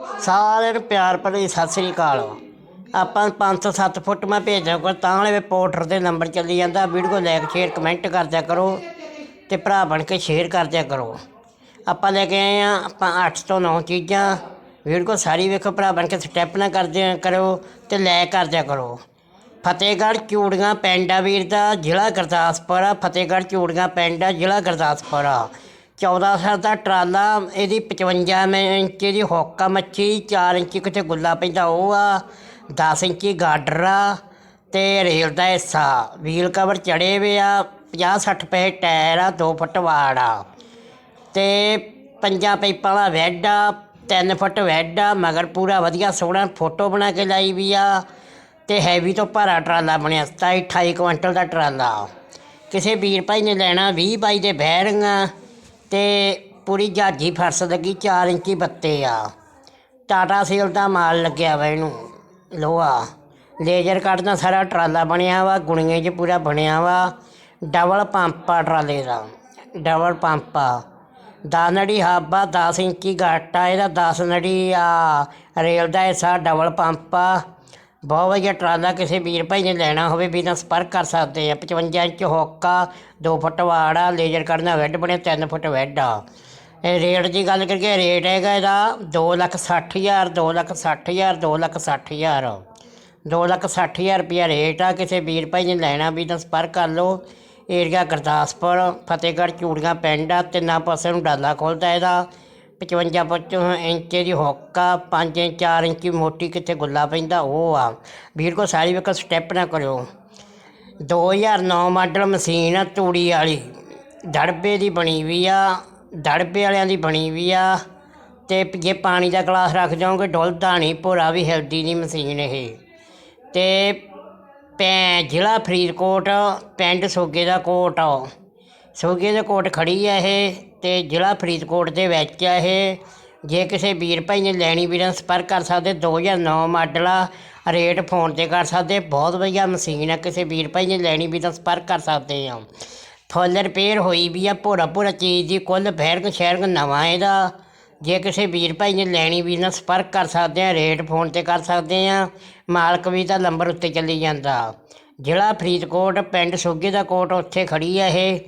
ਸਾਰਿਆਂ ਨੂੰ ਪਿਆਰ ਭਰੀ ਸਤਿ ਸ੍ਰੀ ਅਕਾਲ। ਆਪਾਂ 507 ਫੁੱਟ ਮੈਂ ਭੇਜਾਂ ਕੋ ਤਾਂ ਵਾਲੇ ਪੋਰਟਰ ਦੇ ਨੰਬਰ ਚੱਲੀ ਜਾਂਦਾ। ਵੀਡੀਓ ਲਾਈਕ, ਸ਼ੇਅਰ, ਕਮੈਂਟ ਕਰਦਿਆ ਕਰੋ ਤੇ ਭਰਾ ਬਣ ਕੇ ਸ਼ੇਅਰ ਕਰਦਿਆ ਕਰੋ। ਆਪਾਂ ਲੈ ਕੇ ਆਏ ਆ ਆਪਾਂ 8 ਤੋਂ 9 ਚੀਜ਼ਾਂ। ਵੀਡੀਓ ਸਾਰੀ ਵੇਖੋ, ਭਰਾ ਬਣ ਕੇ ਸਟੈਪ ਨਾ ਕਰਦੇ ਕਰੋ ਤੇ ਲੈ ਕਰਦਿਆ ਕਰੋ। ਫਤਿਹਗੜ੍ਹ ਚੂੜੀਆਂ ਪਿੰਡ ਆ ਵੀਰ ਦਾ, ਜ਼ਿਲ੍ਹਾ ਗੁਰਦਾਸਪੁਰ ਆ। ਫਤਿਹਗੜ੍ਹ ਚੂੜੀਆਂ ਪਿੰਡ ਆ, ਜ਼ਿਲ੍ਹਾ ਗੁਰਦਾਸਪੁਰ ਆ। 1400 ਦਾ ਟਰਾਲਾ, ਇਹਦੀ 55 ਇੰਚ ਦੀ ਹੋਕਾ ਮੱਛੀ 4 ਇੰਚ ਕਿਤੇ ਗੁੱਲਾ ਪੈਂਦਾ ਉਹ ਆ 10 ਇੰਚੀ ਗਾਡਰ ਆ, ਤੇ ਰੇਲ ਦਾ ਹਿੱਸਾ। ਵੀਲ ਕਵਰ ਚੜੇ ਵੇ ਆ 50 60 ਪੈ ਟਾਇਰ ਆ 2 ਫੁੱਟ ਵਾੜ ਆ। ਤੇ ਪੰਜਾਂ ਪਾਈਪਾਂ ਵਾਲਾ ਵੈੱਡ ਆ 3 ਫੁੱਟ ਵੈੱਡ ਆ, ਮਗਰ ਪੂਰਾ ਵਧੀਆ ਸੋਹਣਾ ਫੋਟੋ ਬਣਾ ਕੇ ਲਾਈ ਵੀ ਆ, ਤੇ ਹੈਵੀ ਤੋਂ ਭਾਰਾ ਟਰਾਲਾ ਬਣਿਆ 27 28 ਕੁਇੰਟਲ ਦਾ ਟਰਾਲਾ। ਕਿਸੇ ਵੀਰ ਭਾਈ ਨੇ ਲੈਣਾ 20 ਬਾਈ ਦੇ ਬੈਰਿੰਗਾਂ ਤੇ ਪੂਰੀ ਜਹਾਜੀ ਫਰਸ ਲੱਗੀ 4 ਇੰਚੀ ਬੱਤੇ ਆ। ਟਾਟਾ ਸੇਲ ਦਾ ਮਾਲ ਲੱਗਿਆ ਵਾ ਇਹਨੂੰ, ਲੋਹਾ। ਲੇਜ਼ਰ ਕੱਟ ਦਾ ਸਾਰਾ ਟਰਾਲਾ ਬਣਿਆ ਵਾ, ਗੁਣੀਆਂ 'ਚ ਪੂਰਾ ਬਣਿਆ ਵਾ। ਡਬਲ ਪੰਪ ਆ ਟਰਾਲੇ ਦਾ, ਡਬਲ ਪੰਪ ਆ। ਦਸ ਨੜੀ ਹਾਬਾ 10 ਇੰਚੀ ਗਾਟਾ ਇਹਦਾ 10 ਨੜੀ ਆ। ਰੇਲ ਦਾ ਹਿੱਸਾ ਡਬਲ ਪੰਪ ਆ। ਬਹੁਤ ਵਧੀਆ ਟਰਾਲਾ ਕਿਸੇ ਵੀਰ ਭਾਈ ਨੇ ਲੈਣਾ ਹੋਵੇ, ਵੀ ਤਾਂ ਸੰਪਰਕ ਕਰ ਸਕਦੇ ਆ। 55 ਇੰਚ ਹੋਕਾ 2 ਫੁੱਟ ਵਾੜ ਆ ਲੇਜ਼ਰ ਕੱਢਣਾ ਵੈੱਡ ਬਣੇ 3 ਫੁੱਟ ਵੈੱਡ ਆ। ਇਹ ਰੇਟ ਦੀ ਗੱਲ ਕਰੀਏ ਰੇਟ ਹੈਗਾ ਇਹਦਾ 2 ਲੱਖ 60 ਹਜ਼ਾਰ 2 ਲੱਖ 60 ਹਜ਼ਾਰ 2 ਲੱਖ 60 ਹਜ਼ਾਰ। 2 ਲੱਖ 60 ਹਜ਼ਾਰ ਰੁਪਇਆ ਰੇਟ ਆ, ਕਿਸੇ ਵੀਰ ਭਾਈ ਨੇ ਲੈਣਾ, ਵੀ ਤਾਂ ਸੰਪਰਕ ਕਰ ਲਓ। ਏਰੀਆ ਗੁਰਦਾਸਪੁਰ, ਫਤਿਹਗੜ੍ਹ, ਚੂੜੀਆਂ ਪਿੰਡ ਆ, ਤਿੰਨਾਂ ਪਾਸੇ ਨੂੰ ਡਾਲਾ ਖੁੱਲਦਾ ਇਹਦਾ। 55 ਫੁੱਟ ਇੰਚ ਦੀ ਹੋਕਾ 5 ਇੰਚ 4 ਇੰਚ ਦੀ ਮੋਟੀ ਕਿੱਥੇ ਗੁੱਲਾ ਪੈਂਦਾ, ਉਹ ਆ। ਵੀਰ ਕੋ ਸਾਰੀ ਵੇਖੋ ਸਟੈਪ ਨਾ ਕਰਿਓ। 2009 ਮਾਡਲ ਮਸ਼ੀਨ ਆ, ਤੂੜੀ ਵਾਲੀ। ਦੜਬੇ ਦੀ ਬਣੀ ਵੀ ਆ, ਦੜਬੇ ਵਾਲਿਆਂ ਦੀ ਬਣੀ ਵੀ ਆ। ਤੇ ਜੇ ਪਾਣੀ ਦਾ ਗਲਾਸ ਰੱਖ ਜਾਓਗੇ, ਡੁੱਲਦਾ ਨਹੀਂ, ਭੋਰਾ ਵੀ ਹੈਲਦੀ ਦੀ ਮਸ਼ੀਨ ਇਹ। ਤੇ ਪੈ ਜ਼ਿਲ੍ਹਾ ਫਰੀਦਕੋਟ, ਪਿੰਡ ਸੋਗੇ ਦਾ ਕੋਟ ਸੋਗੇ ਦੇ ਕੋਟ ਖੜੀ ਆ ਇਹ। ਤੇ ਜ਼ਿਲ੍ਹਾ ਫਰੀਦਕੋਟ ਦੇ ਵਿੱਚ ਆ ਇਹ। ਜੇ ਕਿਸੇ ਵੀਰ ਭਾਈ ਨੇ ਲੈਣੀ ਵੀਰਾਂ ਸੰਪਰਕ ਕਰ ਸਕਦੇ 2009 ਮਾਡਲ ਆ, ਰੇਟ ਫੋਨ ਤੇ ਕਰ ਸਕਦੇ, ਬਹੁਤ ਵਧੀਆ ਮਸ਼ੀਨ ਆ, ਕਿਸੇ ਵੀਰ ਭਾਈ ਨੇ ਲੈਣੀ ਵੀ ਤਾਂ ਸੰਪਰਕ ਕਰ ਸਕਦੇ ਆ। ਫੁੱਲ ਰਿਪੇਅਰ ਹੋਈ ਵੀ ਆ ਭੋਰਾ ਭੋਰਾ ਚੀਜ਼ ਦੀ ਕੁੱਲ ਫੈਰਕ ਸ਼ਹਿਰਕ ਨਵਾਂ ਇਹਦਾ। ਜੇ ਕਿਸੇ ਵੀਰ ਭਾਈ ਨੇ ਲੈਣੀ ਵੀ ਨਾਲ ਸੰਪਰਕ ਕਰ ਸਕਦੇ ਆ, ਰੇਟ ਫੋਨ ਤੇ ਕਰ ਸਕਦੇ ਆ, ਮਾਲਕ ਵੀ ਤਾਂ ਨੰਬਰ ਉੱਤੇ ਚੱਲੀ ਜਾਂਦਾ। ਜ਼ਿਲ੍ਹਾ ਫਰੀਦਕੋਟ, ਪਿੰਡ ਸੋਗੇ ਦਾ ਕੋਟ, ਉੱਥੇ ਖੜੀ ਆ ਇਹ।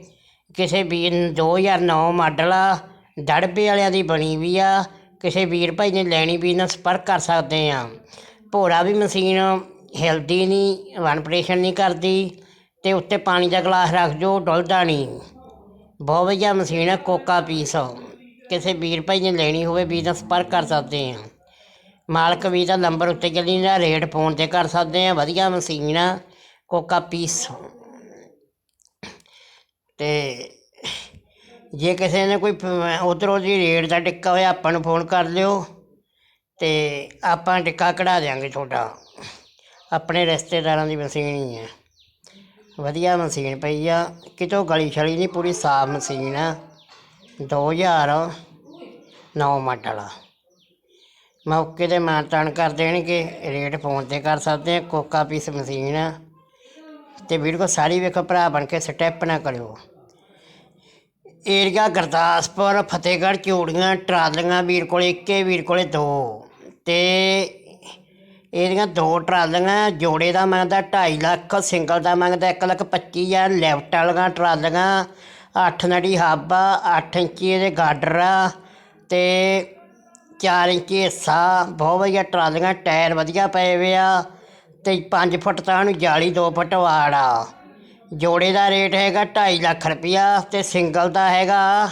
ਕਿਸੇ ਵੀਰ ਨੂੰ 2009 ਮਾਡਲ ਆ ਦੜਬੇ ਵਾਲਿਆਂ ਦੀ ਬਣੀ ਵੀ ਆ, ਕਿਸੇ ਵੀਰ ਭਾਈ ਨੇ ਲੈਣੀ ਵੀ ਨਾਲ ਸੰਪਰਕ ਕਰ ਸਕਦੇ ਆ। ਭੋਰਾ ਵੀ ਮਸ਼ੀਨ ਹਿਲਦੀ ਨਹੀਂ ਵਨ ਆਪਰੇਸ਼ਨ ਨਹੀਂ ਕਰਦੀ ਤੇ ਉੱਤੇ ਪਾਣੀ ਦਾ ਗਲਾਸ ਰੱਖ ਜੋ, ਡੁੱਲਦਾ ਨਹੀਂ। ਬਹੁਤ ਵਧੀਆ ਮਸ਼ੀਨ ਆ, ਕੋਕਾ ਪੀਸ ਕਿਸੇ ਵੀਰ ਭਾਈ ਨੇ ਲੈਣੀ ਹੋਵੇ ਵੀ ਤਾਂ ਸੰਪਰਕ ਕਰ ਸਕਦੇ ਆ। ਮਾਲਕ ਵੀ ਦਾ ਨੰਬਰ ਉੱਤੇ ਚੱਲੀ ਜਾਂਦਾ ਰੇਟ ਫੋਨ ਤੇ ਕਰ ਸਕਦੇ ਆ, ਵਧੀਆ ਮਸ਼ੀਨ ਆ, ਕੋਕਾ ਪੀਸ ਤੇ ਜੇ ਕਿਸੇ ਨੇ ਕੋਈ ਉੱਧਰੋਂ ਦੀ ਰੇਟ ਦਾ ਟਿੱਕਾ ਹੋਇਆ, ਆਪਾਂ ਨੂੰ ਫੋਨ ਕਰ ਲਿਓ ਅਤੇ ਆਪਾਂ ਟਿੱਕਾ ਕਢਾ ਦਿਆਂਗੇ ਤੁਹਾਡਾ। ਆਪਣੇ ਰਿਸ਼ਤੇਦਾਰਾਂ ਦੀ ਮਸ਼ੀਨ ਹੀ ਹੈ ਵਧੀਆ ਮਸ਼ੀਨ ਪਈ ਆ। ਕਿਤੋਂ ਗਲੀ ਛਲੀ ਨਹੀਂ, ਪੂਰੀ ਸਾਫ਼ ਮਸ਼ੀਨ ਆ। 2009 ਮਾਡਲ ਆ। ਮੌਕੇ ਤੇ ਮਾਨਤਾਨ ਕਰ ਦੇਣਗੇ, ਰੇਟ ਫੋਨ ਤੇ ਕਰ ਸਕਦੇ ਆ, ਕੋਕਾ ਪੀਸ ਮਸ਼ੀਨ ਆ। ਤੇ ਵੀਡੀਓ ਸਾਰੀ ਵੇਖੋ, ਭਰਾ ਬਣ ਕੇ ਸਟੈਪ ਨਾ ਕਰਿਓ। ਏਰੀਆ ਗੁਰਦਾਸਪੁਰ, ਫਤਿਹਗੜ੍ਹ, ਚੂੜੀਆਂ, ਟਰਾਲੀਆਂ, ਵੀਰ ਕੋਲ ਇੱਕੇ, ਵੀਰ ਕੋਲ ਦੋ। ਤੇ ਇਹਦੀਆਂ ਦੋ ਟਰਾਲੀਆਂ, ਜੋੜੇ ਦਾ ਮੰਗਦਾ 2.5 ਲੱਖ, ਸਿੰਗਲ ਦਾ ਮੰਗਦਾ 1 ਲੱਖ 25 ਹਜ਼ਾਰ, ਲੈਫਟ ਵਾਲੀਆਂ ਟਰਾਲੀਆਂ 8 ਨੜੀ ਹਾਬਾ 8 ਇੰਚੀ ਇਹਦੇ ਗਾਡਰ ਆ, ਤੇ 4 ਇੰਚੀ ਹਿੱਸਾ, ਬਹੁਤ ਵਧੀਆ ਟਰਾਲੀਆਂ, ਟਾਇਰ ਵਧੀਆ ਪਏ ਵੇ ਆ, ਤੇ 5 ਫੁੱਟ ਤਾਂ ਉਹਨੂੰ ਜਾਲੀ 2 ਫੁੱਟ ਵਾੜ ਆ। ਜੋੜੇ ਦਾ ਰੇਟ ਹੈਗਾ 2.5 ਲੱਖ ਰੁਪਇਆ ਤੇ ਸਿੰਗਲ ਦਾ ਹੈਗਾ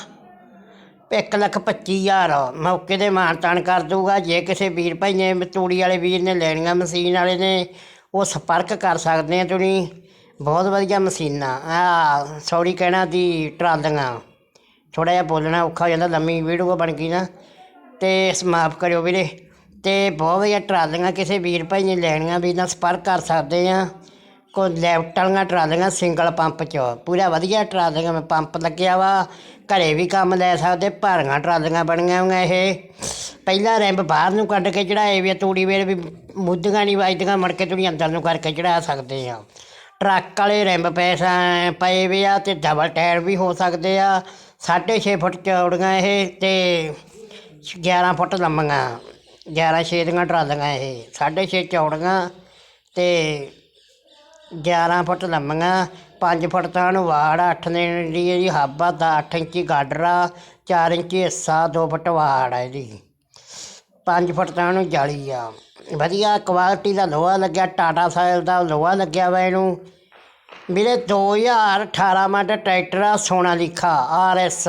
ਇੱਕ ਲੱਖ ਪੱਚੀ ਹਜ਼ਾਰ। ਮੌਕੇ ਤੇ ਮਾਨਤਾਨ ਕਰ ਦੂਗਾ ਜੇ ਕਿਸੇ ਵੀਰ ਭਾਈ ਨੇ ਤੂੜੀ ਵਾਲੇ ਵੀਰ ਨੇ ਲੈਣੀਆਂ ਮਸ਼ੀਨ ਵਾਲੇ ਨੇ, ਉਹ ਸੰਪਰਕ ਕਰ ਸਕਦੇ ਆ ਤੁਸੀਂ। ਬਹੁਤ ਵਧੀਆ ਮਸ਼ੀਨਾਂ। ਆ, ਸੌਰੀ ਕਹਿਣਾ ਦੀ ਟਰਾਲੀਆਂ। ਥੋੜਾ ਜਿਹਾ ਬੋਲਣਾ ਔਖਾ ਹੋ ਜਾਂਦਾ, ਲੰਮੀ ਵੀਡੀਓ ਬਣ ਗਈ ਨਾ। ਤੇ ਸਮਾਪ ਕਰਿਓ ਵੀਰੇ। ਤੇ ਬਹੁਤ ਵਧੀਆ ਟਰਾਲੀਆਂ ਕਿਸੇ ਵੀਰ ਭਾਈ ਨੇ ਲੈਣੀਆਂ ਵੀ ਨਾਲ ਸੰਪਰਕ ਕਰ ਸਕਦੇ ਆ। ਕੋ ਲੈਫਟ ਵਾਲੀਆਂ ਟਰਾਲੀਆਂ ਸਿੰਗਲ ਪੰਪ 'ਚ। ਪੂਰਾ ਵਧੀਆ ਟਰਾਲੀਆਂ ਮੈਂ ਪੰਪ ਲੱਗਿਆ ਵਾ। ਘਰੇ ਵੀ ਕੰਮ ਲੈ ਸਕਦੇ ਭਾਰੀਆਂ ਟਰਾਲੀਆਂ ਬਣੀਆਂ ਹੋਈਆਂ ਇਹ। ਪਹਿਲਾ ਰੈਂਪ ਬਾਹਰ ਨੂੰ ਕੱਢ ਕੇ ਚੜਾਏ ਵੀ ਆ, ਤੂੜੀ ਵੇਲੇ ਵੀ ਮੁੱਦੀਆਂ ਨਹੀਂ ਵੱਜਦੀਆਂ ਮੁੜ ਕੇ ਤੁਸੀਂ ਅੰਦਰ ਨੂੰ ਕਰਕੇ ਚੜਾ ਸਕਦੇ ਆ। ਟਰੱਕ ਵਾਲੇ ਰੈਂਪ ਪੈਸਾ ਪਏ ਵੀ ਆ ਤੇ ਡਬਲ ਟਾਇਰ ਵੀ ਹੋ ਸਕਦੇ ਆ। 6.5 ਫੁੱਟ ਚੌੜੀਆਂ ਇਹ ਤੇ 11 ਫੁੱਟ ਲੰਮੀਆਂ। 11 ਛੇ ਦੀਆਂ ਟਰਾਲੀਆਂ ਇਹ। ਸਾਢੇ ਛੇ ਚੌੜੀਆਂ ਤੇ 11 ਫੁੱਟ ਲੰਮੀਆਂ 5 ਫੁੱਟ ਤਾਂ ਨੂੰ ਵਾੜ 8 ਇੰਚ ਦੀ ਇਹਦੀ ਹੱਬ ਆ 8 ਇੰਚੀ ਗਾਡਰਾ 4 ਇੰਚੀ ਹਿੱਸਾ 2 ਫੁੱਟ ਵਾੜ ਆ ਇਹਦੀ। 5 ਫੁੱਟ ਤਾਂ ਨੂੰ ਜਾਲੀ ਆ। ਵਧੀਆ ਕੁਆਲਿਟੀ ਦਾ ਲੋਹਾ ਲੱਗਿਆ, ਟਾਟਾ ਸਾਇਲ ਦਾ ਲੋਹਾ ਲੱਗਿਆ ਵਾ ਇਹਨੂੰ। ਵੀਰੇ 2018 ਮਾਡਲ ਟਰੈਕਟਰ ਆ, ਸੋਨਾ ਲਿਖਾ, ਆਰ ਐਸ।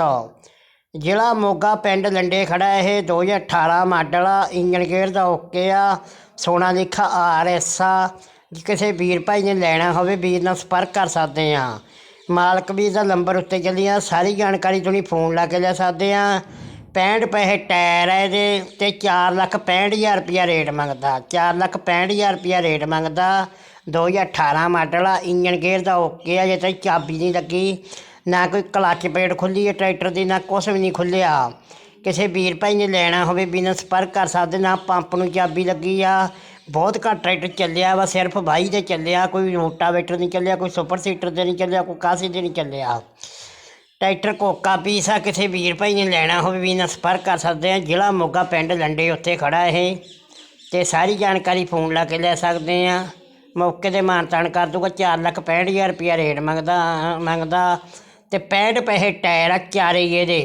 ਜ਼ਿਲ੍ਹਾ ਮੋਗਾ ਪਿੰਡ ਲੰਡੇ ਖੜਾ ਇਹ 2018 ਮਾਡਲ ਆ ਇੰਜਨ ਗੇਅਰ ਦਾ ਓਕੇ ਆ, ਸੋਨਾ ਲਿਖਾ, ਆਰ ਐਸ ਆ। ਜੇ ਕਿਸੇ ਵੀਰ ਭਾਈ ਨੇ ਲੈਣਾ ਹੋਵੇ, ਵੀਰ ਨਾਲ ਸੰਪਰਕ ਕਰ ਸਕਦੇ ਆ ਮਾਲਕ ਵੀ ਦਾ ਨੰਬਰ ਉੱਤੇ ਚੱਲੀ ਆ, ਸਾਰੀ ਜਾਣਕਾਰੀ ਤੁਸੀਂ ਫੋਨ ਲਾ ਕੇ ਲੈ ਸਕਦੇ ਆ 65 ਪੈਸੇ ਟਾਇਰ ਹੈ ਇਹਦੇ ਤੇ 4 ਲੱਖ 65000 ਰੁਪਿਆ ਰੇਟ ਮੰਗਦਾ। 4 ਲੱਖ 65000 ਰੁਪਿਆ ਰੇਟ ਮੰਗਦਾ। 2018 ਮਾਡਲ ਆ ਇੰਜਨ ਗੇਅਰ ਦਾ ਓਕੇ ਆ, ਜੇ ਤੇ ਚਾਬੀ ਨਹੀਂ ਲੱਗੀ। ਨਾ ਕੋਈ ਕਲੱਚ ਪਲੇਟ ਖੁੱਲੀ ਹੈ ਟਰੈਕਟਰ ਦੀ, ਨਾ ਕੁਛ ਵੀ ਨਹੀਂ ਖੁੱਲਿਆ। ਕਿਸੇ ਵੀਰ ਭਾਈ ਨੇ ਲੈਣਾ ਹੋਵੇ ਬਿਨਾਂ ਸੰਪਰਕ ਕਰ ਸਕਦੇ ਨਾ ਪੰਪ ਨੂੰ ਚਾਬੀ ਲੱਗੀ ਆ। ਬਹੁਤ ਘੱਟ ਟਰੈਕਟਰ ਚੱਲਿਆ ਵਾ, ਸਿਰਫ ਬਾਈ ਦੇ ਚੱਲਿਆ, ਕੋਈ ਰੋਟਾਵੇਟਰ ਨਹੀਂ ਚੱਲਿਆ, ਕੋਈ ਸੁਪਰ ਸੀਟਰ 'ਤੇ ਨਹੀਂ ਚੱਲਿਆ, ਕੋਈ ਕਾਸੀ 'ਤੇ ਨਹੀਂ ਚੱਲਿਆ। ਟਰੈਕਟਰ ਕੋਕਾ ਪੀਸ ਆ ਕਿਸੇ ਵੀਰ ਭਾਈ ਨੇ ਲੈਣਾ ਹੋਵੇ, ਵੀ ਨਾਲ ਸੰਪਰਕ ਕਰ ਸਕਦੇ ਆ। ਜ਼ਿਲ੍ਹਾ ਮੋਗਾ ਪਿੰਡ ਲੰਡੇ ਉੱਤੇ ਖੜਾ ਇਹ। ਤੇ ਸਾਰੀ ਜਾਣਕਾਰੀ ਫੋਨ ਲਾ ਕੇ ਲੈ ਸਕਦੇ ਆ। ਮੌਕੇ ਤੇ ਮਾਨਤਾਨ ਕਰ ਦੂਗਾ 4 ਲੱਖ 65000 ਰੁਪਿਆ ਰੇਟ ਮੰਗਦਾ ਮੰਗਦਾ। ਤੇ 65 ਪੈਸੇ ਟਾਇਰ ਆ ਚਾਰੇ ਇਹਦੇ।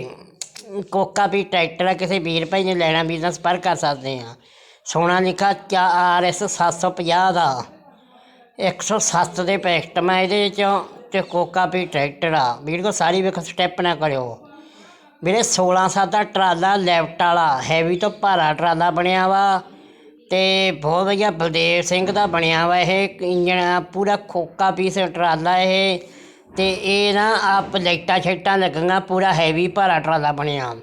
ਕੋਕਾ ਵੀ ਟਰੈਕਟਰ ਆ ਕਿਸੇ ਵੀਰ ਭਾਈ ਨੇ ਲੈਣਾ, ਵੀ ਨਾਲ ਕਰ ਸਕਦੇ ਆ। ਸੋਨਾ ਲਿਖਾ ਆਰ ਐਸ 750 ਦਾ। 107 ਦੇ ਪੈਕਟ ਮੈਂ ਇਹਦੇ 'ਚੋਂ ਤੇ ਕੋਕਾ ਵੀ ਟਰੈਕਟਰ ਆ। ਵੀਰ ਕੋ ਸਾਰੀ ਵੇਖ ਸਟੈਪ ਨਾ ਕਰਿਓ। ਵੀਰੇ 16 ਸਾਲ ਦਾ ਟਰਾਲਾ ਲੈਫਟ ਵਾਲਾ ਹੈਵੀ ਤੋਂ ਭਾਰਾ ਟਰਾਲਾ ਬਣਿਆ ਵਾ ਤੇ ਬਹੁਤ ਵਧੀਆ ਬਲਦੇਵ ਸਿੰਘ ਦਾ ਬਣਿਆ ਵਾ ਇਹ, ਇੰਜਣ ਪੂਰਾ ਖੋਕਾ ਪੀਸ ਟਰਾਲਾ ਇਹ। ਤੇ ਇਹ ਨਾ ਆਪ ਲਾਈਟਾਂ ਛੇਟਾਂ ਲੱਗਾਂਗਾ ਪੂਰਾ ਹੈਵੀ ਭਾਰਾ ਟਰਾਲਾ ਬਣਿਆ।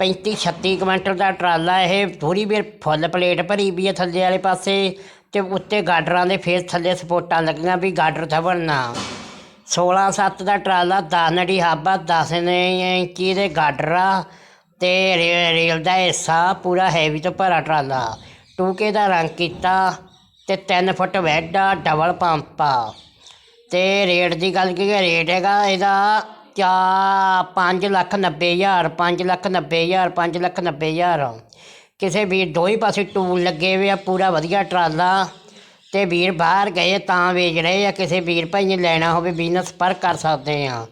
35 36 ਕੁਇੰਟਲ ਦਾ ਟਰਾਲਾ ਇਹ ਥੋੜੀ ਵੀਰ ਫੁੱਲ ਪਲੇਟ ਭਰੀ ਵੀ ਹੈ ਥੱਲੇ ਵਾਲੇ ਪਾਸੇ ਤੇ ਉੱਤੇ ਗਾਡਰਾਂ ਦੇ ਫੇਰ ਥੱਲੇ ਸਪੋਰਟਾਂ ਲੱਗੀਆਂ ਵੀ ਗਾਡਰ ਥਵਣ ਨਾ। 16 7 ਦਾ ਟਰਾਲਾ 10 ਨੜੀ ਹਾਬਾ 10 ਇੰਚੀ ਦੇ ਗਾਡਰ ਆ ਤੇ ਰੇ- ਰੇਲ ਦਾ ਹਿੱਸਾ ਪੂਰਾ ਹੈਵੀ ਤੋਂ ਭਰਾ ਟਰਾਲਾ। ਟੂਕੇ ਦਾ ਰੰਗ ਕੀਤਾ ਤੇ 3 ਫੁੱਟ ਵੈਡ ਆ ਡਬਲ ਪੰਪ ਆ। ਤੇ ਰੇਟ ਦੀ ਗੱਲ ਕੀ ਹੈ, ਰੇਟ ਹੈਗਾ ਇਹਦਾ ਚਾਰ ਪੰਜ ਲੱਖ 90 ਹਜ਼ਾਰ, ਪੰਜ ਲੱਖ 90 ਹਜ਼ਾਰ, ਪੰਜ ਲੱਖ 90 ਹਜ਼ਾਰ। ਕਿਸੇ ਵੀਰ ਦੋਈ ਪਾਸੇ ਟੂਲ ਲੱਗੇ ਹੋਏ ਆ, ਪੂਰਾ ਵਧੀਆ ਟਰਾਲਾ। ਤੇ ਵੀਰ ਬਾਹਰ ਗਏ ਤਾਂ ਵੇਚ ਰਹੇ ਆ, ਕਿਸੇ ਵੀਰ ਭਾਈ ਨੇ ਲੈਣਾ ਹੋਵੇ ਬਿਜ਼ਨਸ ਪਰ ਕਰ ਸਕਦੇ ਆ।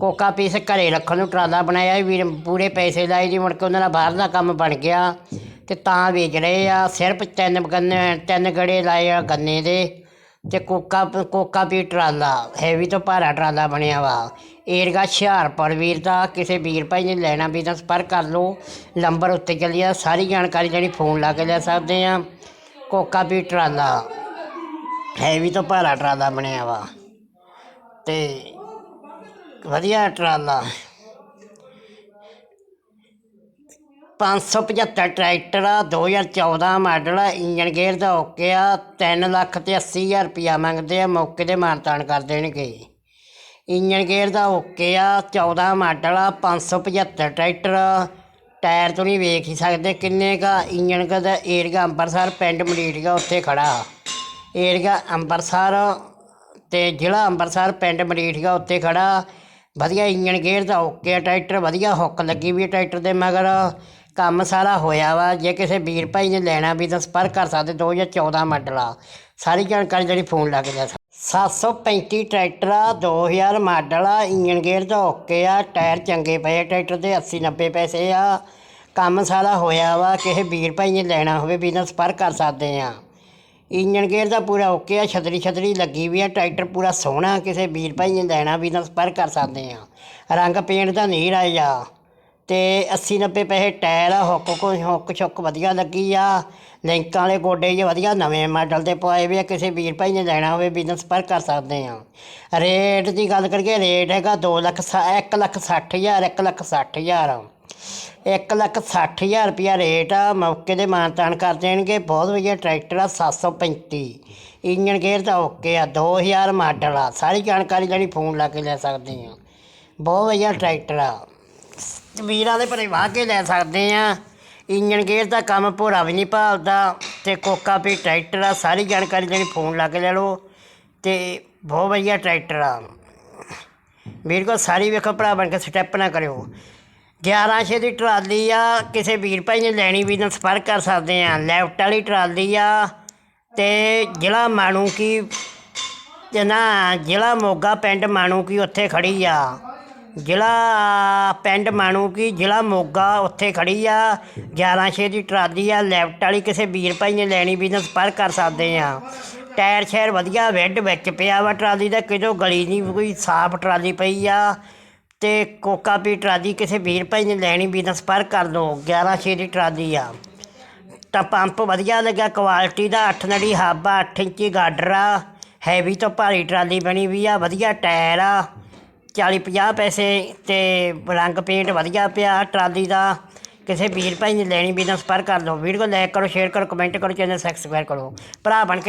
ਕੋਕਾ ਪੀਸ ਘਰੇ ਰੱਖਣ ਨੂੰ ਟਰਾਲਾ ਬਣਾਇਆ ਵੀਰ ਪੂਰੇ ਪੈਸੇ ਲਾਏ ਜੀ, ਮੁੜ ਕੇ ਉਹਨਾਂ ਦਾ ਬਾਹਰ ਦਾ ਕੰਮ ਬਣ ਗਿਆ। ਤੇ ਤਾਂ ਵੇਚ ਰਹੇ ਆ, ਸਿਰਫ ਤਿੰਨ ਗੰਨੇ, ਤਿੰਨ ਗੜੇ ਲਾਏ ਆ ਗੰਨੇ ਦੇ। ਤੇ ਕੋਕਾ ਕੋਕਾ ਪੀ ਟਰਾਲਾ ਹੈਵੀ ਤੋਂ ਭਾਰਾ ਟਰਾਲਾ ਬਣਿਆ ਵਾ। ਏਰਗਾ ਹੁਸ਼ਿਆਰਪੁਰ ਵੀਰ ਦਾ, ਕਿਸੇ ਵੀਰ ਭਾਈ ਨੇ ਲੈਣਾ ਵੀ ਤਾਂ ਸੰਪਰਕ ਕਰ ਲਓ। ਨੰਬਰ ਉੱਤੇ ਚੱਲਿਆ ਸਾਰੀ ਜਾਣਕਾਰੀ ਜਿਹੜੀ ਫੋਨ ਲਾ ਕੇ ਲੈ ਸਕਦੇ ਆ। ਕੋਕਾ ਵੀ ਟਰਾਲਾ ਹੈਵੀ ਤੋਂ ਭਾਰਾ ਟਰਾਲਾ ਬਣਿਆ ਵਾ। ਤੇ ਵਧੀਆ ਟਰਾਲਾ। 575 ਟਰੈਕਟਰ ਆ 2014 ਮਾਡਲ ਆ ਇੰਜਨ ਗੇਅਰ ਦਾ ਓਕੇ ਆ 3 ਲੱਖ ਤੇ 80 ਹਜ਼ਾਰ ਰੁਪਿਆ ਮੰਗਦੇ ਆ, ਮੌਕੇ ਤੇ ਮਾਨਤਾਨ ਕਰ ਦੇਣਗੇ। ਇੰਜਨ ਗੇਅਰ ਦਾ ਓਕੇ ਆ 14 ਮਾਡਲ ਆ 575 ਟਰੈਕਟਰ ਟਾਇਰ ਤੋਂ ਨਹੀਂ ਵੇਖ ਹੀ ਸਕਦੇ ਕਿੰਨੇ ਕਾ ਇੰਜਨ ਕਾ ਦਾ ਏਰੀਆ ਅੰਬਰਸਰ, ਪਿੰਡ ਮਡੀਰੀਆ ਉੱਥੇ ਖੜਾ ਏਰੀਆ ਅੰਬਰਸਰ ਤੇ ਜ਼ਿਲ੍ਹਾ ਅੰਬਰਸਰ, ਪਿੰਡ ਮਰੀਠੀਆ ਉੱਥੇ ਖੜਾ ਵਧੀਆ ਇੰਜਨ ਗੇਅਰ ਦਾ ਓਕੇ ਆ ਟਰੈਕਟਰ, ਵਧੀਆ ਹੁੱਕ ਲੱਗੀ ਵੀ ਹੈ ਟਰੈਕਟਰ ਦੇ ਮਗਰ। ਕੰਮ ਸਾਰਾ ਹੋਇਆ ਵਾ, ਜੇ ਕਿਸੇ ਵੀਰ ਭਾਈ ਨੇ ਲੈਣਾ ਵੀ ਤਾਂ ਸੰਪਰਕ ਕਰ ਸਕਦੇ 2014 ਮਾਡਲ ਆ। ਸਾਰੀ ਜਾਣਕਾਰੀ ਜਿਹੜੀ ਫੋਨ ਲੱਗ ਕੇ 735 ਟਰੈਕਟਰ ਆ 2000 ਮਾਡਲ ਆ ਇੰਜਨ ਗੇਅਰ ਦਾ ਓਕੇ ਆ, ਟਾਇਰ ਚੰਗੇ ਪਏ ਆ, ਟਰੈਕਟਰ ਦੇ 80 90 ਪੈਸੇ ਆ। ਕੰਮ ਸਾਰਾ ਹੋਇਆ ਵਾ, ਕਿਸੇ ਵੀਰ ਭਾਈ ਨੇ ਲੈਣਾ ਹੋਵੇ ਵੀ ਤਾਂ ਕਰ ਸਕਦੇ ਆ। ਇੰਜਨ ਗੇਅਰ ਦਾ ਪੂਰਾ ਓਕੇ ਆ, ਛਤਰੀ ਛਤਰੀ ਲੱਗੀ ਵੀ ਆ, ਟਰੈਕਟਰ ਪੂਰਾ ਸੋਹਣਾ, ਕਿਸੇ ਵੀਰ ਭਾਈ ਨੇ ਲੈਣਾ ਵੀ ਤਾਂ ਕਰ ਸਕਦੇ ਆ। ਰੰਗ ਪੇਂਟ ਦਾ ਨਹੀਂ ਰਾਇਆ ਅਤੇ ਅੱਸੀ ਨੱਬੇ ਪੈਸੇ ਟਾਇਰ ਆ, ਹੁੱਕ ਕੁ ਹੁੱਕ ਸ਼ੁੱਕ ਵਧੀਆ ਲੱਗੀ ਆ। ਲਿੰਕਾਂ ਵਾਲੇ ਗੋਡੇ ਜੇ ਵਧੀਆ ਨਵੇਂ ਮਾਡਲ ਦੇ ਪਵਾਏ ਵੀ ਆ, ਕਿਸੇ ਵੀਰ ਭਾਈ ਨੇ ਲੈਣਾ ਹੋਵੇ ਬਿਜ਼ਨਸ ਪਰ ਕਰ ਸਕਦੇ ਆ। ਰੇਟ ਦੀ ਗੱਲ ਕਰੀਏ, ਰੇਟ ਹੈਗਾ 2 ਲੱਖ 1 ਲੱਖ 60 ਹਜ਼ਾਰ 1 ਲੱਖ 60 ਹਜ਼ਾਰ। ਇੱਕ ਲੱਖ ਸੱਠ ਹਜ਼ਾਰ ਰੁਪਿਆ ਰੇਟ ਆ, ਮੌਕੇ ਦੇ ਮਾਨਤਾਨ ਕਰ ਦੇਣਗੇ। ਬਹੁਤ ਵਧੀਆ ਟਰੈਕਟਰ ਆ 735 ਇੰਜਨ ਗੇਅਰ ਤਾਂ ਓਕੇ ਆ 2000 ਮਾਡਲ ਆ। ਸਾਰੀ ਜਾਣਕਾਰੀ ਜਿਹੜੀ ਫੋਨ ਲਾ ਕੇ ਲੈ ਸਕਦੇ ਆ। ਬਹੁਤ ਵਧੀਆ ਟਰੈਕਟਰ ਆ। ਵੀਰਾਂ ਦੇ ਭਰੇ ਵਾਹ ਕੇ ਲੈ ਸਕਦੇ ਆ ਇੰਜਨ ਗੇਅਰ ਦਾ ਕੰਮ ਭੋਰਾ ਵੀ ਨਹੀਂ ਭਾਲਦਾ ਤੇ ਕੋਕਾ ਵੀ ਟਰੈਕਟਰ ਆ, ਸਾਰੀ ਜਾਣਕਾਰੀ ਜਿਹੜੀ ਫੋਨ ਲਾ ਕੇ ਲੈ ਲਓ। ਤੇ ਬਹੁਤ ਵਧੀਆ ਟਰੈਕਟਰ ਆ। ਵੀਰ ਕੋ ਸਾਰੀ ਵੇਖੋ ਭਰਾ, ਬਣ ਕੇ ਸਟੈਪ ਨਾ ਕਰਿਓ। 1100 ਦੀ ਟਰਾਲੀ ਆ, ਕਿਸੇ ਵੀਰ ਭਾਈ ਨੇ ਲੈਣੀ ਵੀ ਨਾਲ ਸੰਪਰਕ ਕਰ ਸਕਦੇ ਆ ਲੈਫਟ ਵਾਲੀ ਟਰਾਲੀ ਆ ਤੇ ਜ਼ਿਲ੍ਹਾ ਮਾਣੂ ਕੀ ਤੇ ਨਾ ਜ਼ਿਲ੍ਹਾ ਮੋਗਾ ਪਿੰਡ ਮਾਣੂ ਕੀ ਉੱਥੇ ਖੜੀ ਆ। ਜ਼ਿਲ੍ਹਾ ਪਿੰਡ ਮਾਣੂ ਕੀ ਜ਼ਿਲ੍ਹਾ ਮੋਗਾ ਉੱਥੇ ਖੜੀ ਆ। 1100 ਦੀ ਟਰਾਲੀ ਆ, ਲੈਫਟ ਵਾਲੀ ਕਿਸੇ ਵੀਰ ਭਾਈ ਨੇ ਲੈਣੀ ਵੀ ਨਾਲ ਸੰਪਰਕ ਕਰ ਸਕਦੇ ਆ। ਟਾਇਰ ਸ਼ਾਇਰ ਵਧੀਆ ਵੈੱਡ ਵਿੱਚ ਪਿਆ ਵਾ ਟਰਾਲੀ ਦਾ, ਕਿਤੋਂ ਗਲੀ ਨਹੀਂ ਕੋਈ ਸਾਫ਼ ਟਰਾਲੀ ਪਈ ਆ। ਤੇ ਕੋਕਾ ਪੀ ਟਰਾਲੀ ਕਿਸੇ ਵੀਰ ਭਾਈ ਨੇ ਲੈਣੀ ਵੀ ਤਾਂ ਸੰਪਰਕ ਕਰ ਲਓ 1100 ਦੀ ਟਰਾਲੀ ਆ। ਤਾਂ ਪੰਪ ਵਧੀਆ ਲੱਗਾ ਕੁਆਲਿਟੀ ਦਾ 8 ਨੜੀ ਹੱਬ ਆ 8 ਇੰਚੀ ਗਾਡਰ ਆ। ਹੈਵੀ ਤੋਂ ਭਾਰੀ ਟਰਾਲੀ ਬਣੀ ਵੀ ਆ, ਵਧੀਆ ਟਾਇਰ ਆ। 40 50 ਪੈਸੇ ਤੇ ਰੰਗ ਪੇਂਟ ਵਧੀਆ ਪਿਆ, ਟਰਾਲੀ ਦਾ। ਕਿਸੇ ਵੀਰ ਭਾਈ ਨੇ ਲੈਣੀ ਵੀ ਤਾਂ ਸੰਪਰਕ ਕਰ ਲਓ ਵੀਡੀਓ ਲਾਈਕ ਕਰੋ ਸ਼ੇਅਰ ਕਰੋ ਕਮੈਂਟ ਕਰੋ ਚੈਨਲ ਸਬਸਕ੍ਰਾਈਬ ਕਰੋ। ਭਰਾ ਬਣ ਕੇ